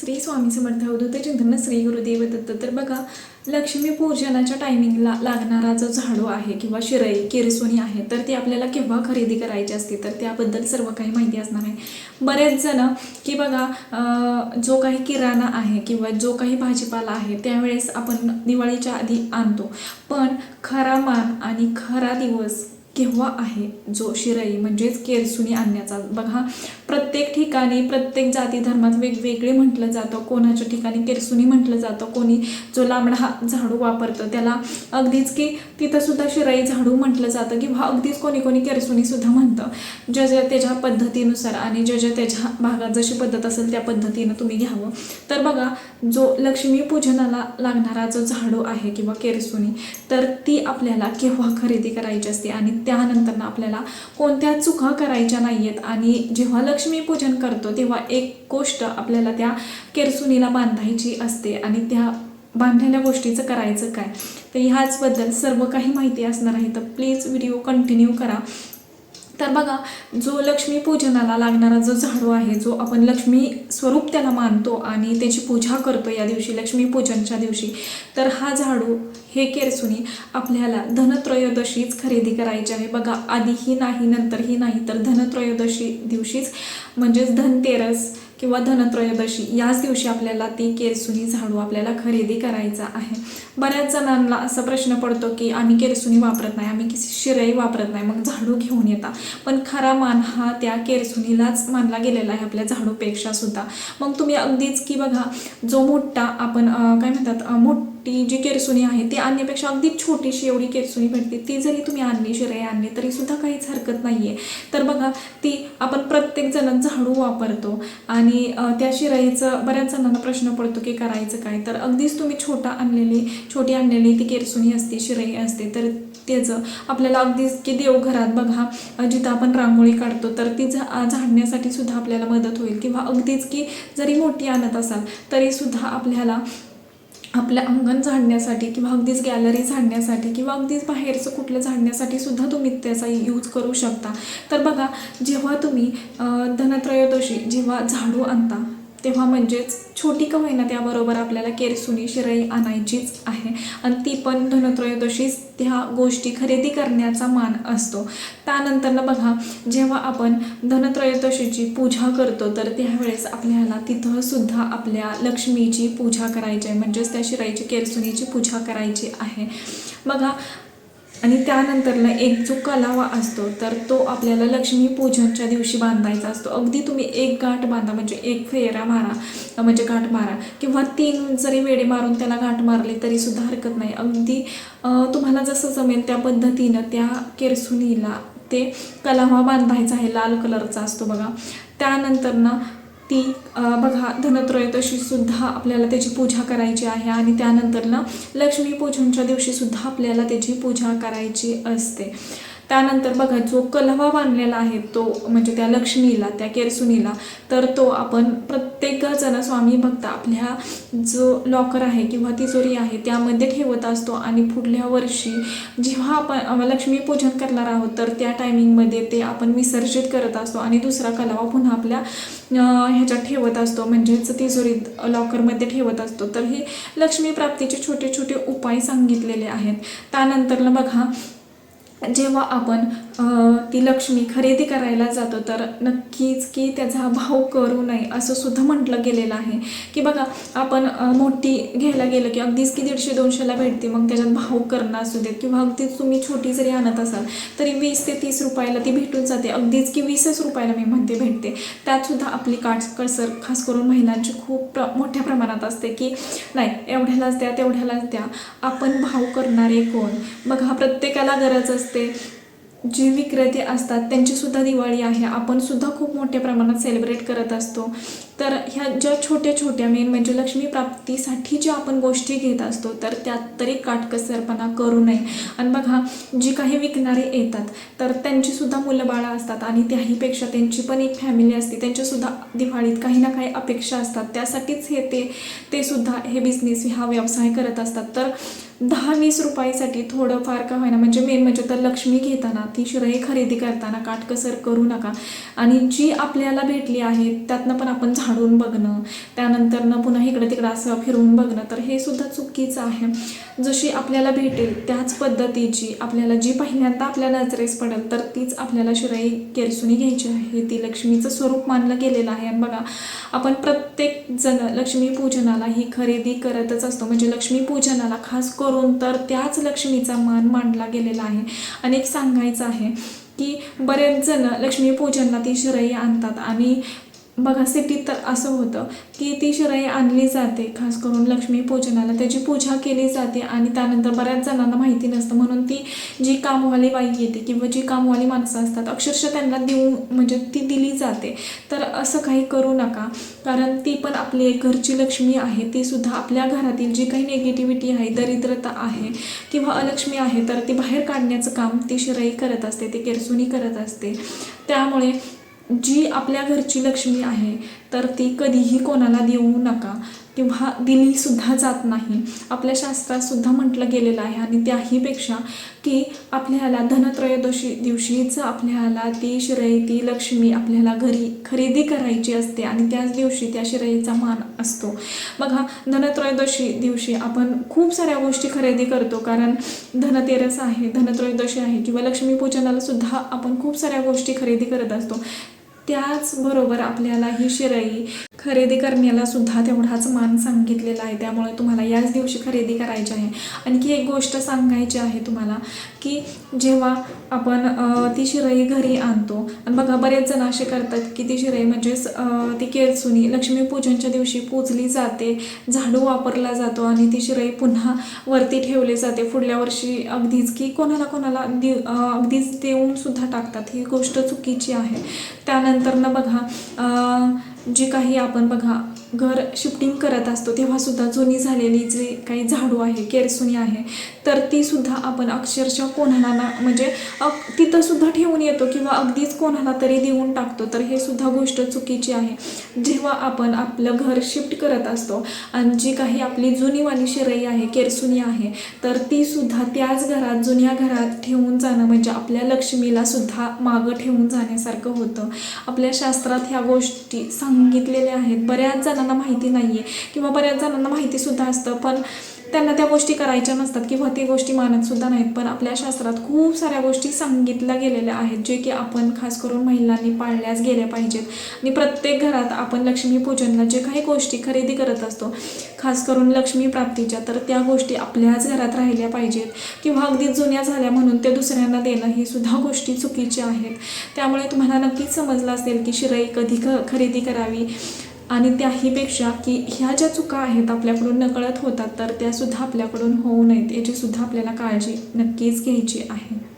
श्री स्वामी समर्थ अवधूत चिंतन श्री गुरुदेव दत्त तर बघा लक्ष्मी पूजनाच्या टायमिंगला लागणारा जो झाडू आहे किंवा शिरई किरसुनी आहे तर ती आपल्याला केव्हा खरेदी करायची असते? तर त्याबद्दल सर्व काही माहिती असणार आहे. बरेच जण की बघा जो काही किराणा आहे किंवा जो काही भाजीपाला आहे त्यावेळेस आपण दिवाळीच्या आधी आणतो. पण खरा मान आणि खरा दिवस केव्हा आहे जो शिराई म्हणजेच केरसुनी आणण्याचा. बघा प्रत्येक ठिकाणी प्रत्येक जाती धर्मात वेगवेगळे म्हटलं जातं. कोणाच्या ठिकाणी केरसुनी म्हटलं जातं कोणी जो लांबडा हा झाडू वापरतं. त्याला अगदीच की तिथंसुद्धा शिराई झाडू म्हटलं जातं किंवा अगदीच कोणी कोणी केरसुनीसुद्धा म्हणतं. ज्या ज्या त्याच्या पद्धतीनुसार आणि ज्या ज्या त्याच्या भागात जशी पद्धत असेल त्या पद्धतीनं तुम्ही घ्यावं. तर बघा जो लक्ष्मी पूजनाला लागणारा जो झाडू आहे किंवा केरसुनी तर ती आपल्याला केव्हा खरेदी करायची असते आणि त्यानंतर आपल्याला कोणत्या चुका करायच्या नाही आहेत आणि जेव्हा लक्ष्मीपूजन करतो तेव्हा एक गोष्ट आपल्याला त्या केरसुनीला बांधायची असते आणि त्या बांधलेल्या गोष्टीचं करायचं काय? तर ह्याचबद्दल सर्व काही माहिती असणार आहे. तर प्लीज व्हिडिओ कंटिन्यू करा. तर बघा जो लक्ष्मी पूजनाला लागणारा जो झाडू आहे जो आपण लक्ष्मी स्वरूप त्याला मानतो आणि त्याची पूजा करतो या दिवशी लक्ष्मी पूजनच्या दिवशी तर हा झाडू हे केरसुनी आपल्याला धनत्रयोदशीच खरेदी करायची आहे. बघा आधीही नाही नंतरही नाही तर धनत्रयोदशी दिवशीच म्हणजेच धनतेरस किंवा धनत्रयोदशी याच दिवशी आपल्याला ती केरसुनी झाडू आपल्याला खरेदी करायचा आहे. बऱ्याच जणांना असा प्रश्न पडतो की आम्ही केरसुनी वापरत नाही आम्ही शिराई वापरत नाही मग झाडू घेऊन येता. पण खरा मान हा त्या केरसुनीलाच मानला गेलेला आहे आपल्या झाडूपेक्षा सुद्धा. मग तुम्ही अगदीच की बघा जो मोठा आपण काय म्हणतात अं, मोठी जी केरसुनी आहे ती आणण्यापेक्षा अगदी छोटीशी एवढी केरसुनी भेटते. ती जरी तुम्ही आणली शिराई आणली तरीसुद्धा काहीच हरकत नाही आहे तर बघा ती आपण प्रत्येक जण झाडू वापरतो आणि त्या शिराईचं बऱ्याच जणांना प्रश्न पडतो की करायचं काय? तर अगदीच तुम्ही छोटा आणलेली छोटी आणलेली ती केरसुनी असते शिराई असते तर त्याचं आपल्याला अगदीच की देवघरात बघा जिथं आपण रांगोळी काढतो तर ती झा झाडण्यासाठी सुद्धा आपल्याला मदत होईल. किंवा अगदीच की जरी मोठी आणत असाल तरीसुद्धा आपल्याला आपलं अंगण झाडण्यासाठी किंवा अगदीच गॅलरी झाडण्यासाठी किंवा अगदीच बाहेरचं कुठलं झाडण्यासाठी सुद्धा तुम्ही त्याचा यूज करू शकता. तर बघा जेव्हा तुम्ही धनत्रयोदशी जेव्हा झाडू आणता तेव्हा म्हणजेच छोटी का होईना त्याबरोबर आपल्याला केरसुनी शिराई आणायचीच आहे. आणि ती पण धनत्रयोदशीच त्या गोष्टी खरेदी करण्याचा मान असतो. त्यानंतरनं बघा जेव्हा आपण धनत्रयोदशीची पूजा करतो तर त्यावेळेस आपल्याला तिथं सुद्धा आपल्या लक्ष्मीची पूजा करायची आहे. म्हणजेच त्या शिराईची केरसुनीची पूजा करायची आहे. बघा आणि त्यानंतरनं एक जो कलावा असतो तर तो आपल्याला लक्ष्मी पूजनच्या दिवशी बांधायचा असतो. अगदी तुम्ही एक गाठ बांधा म्हणजे एक फेरा मारा म्हणजे गाठ मारा किंवा तीन जरी वेडे मारून त्याला गाठ मारली तरी सुद्धा हरकत नाही. अगदी तुम्हाला जसं जमेल त्या पद्धतीनं त्या केरसुनीला ते कलावा बांधायचा आहे लाल कलरचा असतो बघा. त्यानंतर ना ती बघा धनत्रयोदशीसुद्धा आपल्याला त्याची पूजा करायची आहे आणि त्यानंतर ना लक्ष्मी पूजनच्या दिवशी सुद्धा आपल्याला त्याची पूजा करायची असते. त्यानंतर बघा जो कलवा बांधलेला आहे तो म्हणजे त्या लक्ष्मीला त्या केरसुनीला तर तो आपण प्रत्येक जण स्वामी भक्त आपल्या जो लॉकर आहे किंवा तिजोरी आहे त्यामध्ये ठेवत असतो. आणि पुढल्या वर्षी जेव्हा आपण लक्ष्मीपूजन लक्ष्मी पूजन करणार आहोत तर त्या टायमिंगमध्ये ते आपण विसर्जित करत असतो. आणि दुसरा कलावा पुन्हा आपल्या ह्याच्यात ठेवत असतो. म्हणजेच तिजोरीत लॉकरमध्ये ठेवत असतो. तर हे लक्ष्मी प्राप्तीचे छोटे छोटे उपाय सांगितलेले आहेत. त्यानंतरनं बघा जेव्हा आपण ती लक्ष्मी खरेदी करायला जातो तर नक्कीच की त्याचा भाव करू नये असं सुद्धा म्हटलं गेलेलं आहे. की बघा आपण मोठी घ्यायला गेलं की अगदीच की दीडशे दोनशेला भेटते मग त्याच्यात भाव करणं असू देत. किंवा अगदीच तुम्ही छोटी जरी आणत असाल तरी वीस ते तीस रुपयाला ती भेटून जाते. अगदीच की वीसच रुपयाला मी म्हणते भेटते. त्यातसुद्धा आपली काट कसर खास करून महिलांची खूप प्र मोठ्या प्रमाणात असते की नाही एवढ्यालाच द्या तेवढ्यालाच द्या. आपण भाव करणारे कोण? बघा प्रत्येकाला गरज असते. जे विक्रेते असतात त्यांची सुद्धा दिवाळी आहे. आपण सुद्धा खूप मोठ्या प्रमाणात सेलिब्रेट करत असतो. तर ह्या ज्या छोट्या छोट्या मेन म्हणजे लक्ष्मी प्राप्तीसाठी ज्या आपण गोष्टी घेत असतो तर त्यात तरी काटकसरपणा करू नये. आणि बघा जी काही विकणारे येतात तर त्यांचीसुद्धा मुलं बाळं असतात आणि त्याहीपेक्षा त्यांची पण एक फॅमिली असते. त्यांच्यासुद्धा दिवाळीत काही ना काही अपेक्षा असतात. त्यासाठीच हे ते ते सुद्धा हे बिझनेस हा व्यवसाय करत असतात. तर दहा वीस रुपयासाठी थोडंफार का होईना म्हणजे मेन म्हणजे तर लक्ष्मी घेताना ती शिराई खरेदी करताना काटकसर करू नका. आणि जी आपल्याला भेटली आहे त्यातनं पण आपण झाडून बघणं त्यानंतरनं पुन्हा इकडं तिकडं असं फिरवून बघणं तर हे सुद्धा चुकीचं आहे. जशी आपल्याला भेटेल त्याच पद्धतीची आपल्याला जी पहिल्यांदा आपल्या नजरेस पडेल तर तीच आपल्याला शिराई केरसुनी घ्यायची आहे. ती लक्ष्मीचं स्वरूप मानलं गेलेलं आहे. आणि बघा आपण प्रत्येक जण लक्ष्मी पूजनाला ही खरेदी करतच असतो. म्हणजे लक्ष्मी पूजनाला खास करून तर त्याच लक्ष्मीचा मान मांडला गेलेला आहे. आणि एक सांगायचं आहे की बरेच जण लक्ष्मीपूजनला ती शिराई आणतात. आणि बघा सिटीत तर असं होतं की ती शिराई आणली जाते खास करून लक्ष्मी पूजनाला. त्याची पूजा केली जाते आणि त्यानंतर बऱ्याच जणांना माहिती नसतं. म्हणून ती जी कामवाली बाई येते किंवा जी कामवाली माणसं असतात अक्षरशः त्यांना देऊ म्हणजे ती दिली जाते. तर असं काही करू नका. कारण ती पण आपली एक घरची लक्ष्मी आहे. ती सुद्धा आपल्या घरातील जी काही निगेटिव्हिटी आहे दरिद्रता आहे किंवा अलक्ष्मी आहे तर ती बाहेर काढण्याचं काम ती शिराई करत असते ती केरसुनी करत असते. त्यामुळे जी आपल्या घरची लक्ष्मी आहे तर ती कधीही कोणाला देऊ नका किंवा दिलीसुद्धा जात नाही. आपल्या शास्त्रात सुद्धा म्हटलं गेलेलं आहे आणि त्याहीपेक्षा की आपल्याला धनत्रयोदशी दिवशीच आपल्याला ती शिराई ती लक्ष्मी आपल्याला घरी खरेदी करायची असते आणि त्याच दिवशी त्या शिराईचा मान असतो. बघा धनत्रयोदशी दिवशी आपण खूप साऱ्या गोष्टी खरेदी करतो. कारण धनतेरस आहे धनत्रयोदशी आहे किंवा लक्ष्मीपूजनाला सुद्धा आपण खूप साऱ्या गोष्टी खरेदी करत असतो. त्याचबरोबर आपल्याला ही शिराई खरेदी करण्याला सुद्धा तेवढाच मान सांगितलेला आहे. त्यामुळे तुम्हाला याच दिवशी खरेदी करायची आहे. आणखी एक गोष्ट सांगायची आहे तुम्हाला की जेव्हा आपण ती शिराई घरी आणतो आणि बघा बरेच जण असे करतात की ती शिराई म्हणजेच ती केरसुनी लक्ष्मीपूजनच्या दिवशी पूजली जाते झाडू वापरला जातो आणि ती शिराई पुन्हा वरती ठेवली जाते. पुढल्या वर्षी अगदीच की कोणाला कोणाला दे अगदीच देऊन सुद्धा टाकतात. ही गोष्ट चुकीची आहे. त्यानंतर ना बघा. जे जी काही आपण बघा घर शिफ्टिंग करत असतो तेव्हासुद्धा जुनी झालेली जी काही झाडू आहे केरसुनी आहे तर तीसुद्धा आपण अक्षरशः कोणाला ना म्हणजे अग तिथंसुद्धा ठेवून येतो किंवा अगदीच कोणाला तरी देऊन टाकतो. तर हे सुद्धा गोष्ट चुकीची आहे. जेव्हा आपण आपलं घर शिफ्ट करत असतो आणि जी काही आपली जुनीवाली शिरई आहे केरसुनी आहे तर तीसुद्धा त्याच घरात जुन्या घरात ठेवून जाणं म्हणजे आपल्या लक्ष्मीला सुद्धा मागं ठेवून जाण्यासारखं होतं. आपल्या शास्त्रात ह्या गोष्टी सांगितलेल्या आहेत. बऱ्याच जणांना माहिती नाही आहे किंवा बऱ्याच जणांना माहितीसुद्धा असतं पण त्यांना त्या गोष्टी करायच्या नसतात किंवा ते गोष्टी मानतसुद्धा नाहीत. पण आपल्या शास्त्रात खूप साऱ्या गोष्टी सांगितल्या गेलेल्या आहेत जे की आपण खास करून महिलांनी पाळल्याच गेल्या पाहिजेत. आणि प्रत्येक घरात आपण लक्ष्मीपूजनला जे काही गोष्टी खरेदी करत असतो खास करून लक्ष्मी प्राप्तीच्या तर त्या गोष्टी आपल्याच घरात राहिल्या पाहिजेत. किंवा अगदी जुन्या झाल्या म्हणून ते दुसऱ्यांना देणं ही सुद्धा गोष्टी चुकीच्या आहेत. त्यामुळे तुम्हाला नक्कीच समजलं असेल की शिराई कधी ख खरेदी करावी? आणि त्याहीपेक्षा की ह्या ज्या चुका आहेत आपल्याकडून नकळत होतात तर त्यासुद्धा आपल्याकडून होऊ नयेत. याचीसुद्धा आपल्याला काळजी नक्कीच घ्यायची आहे.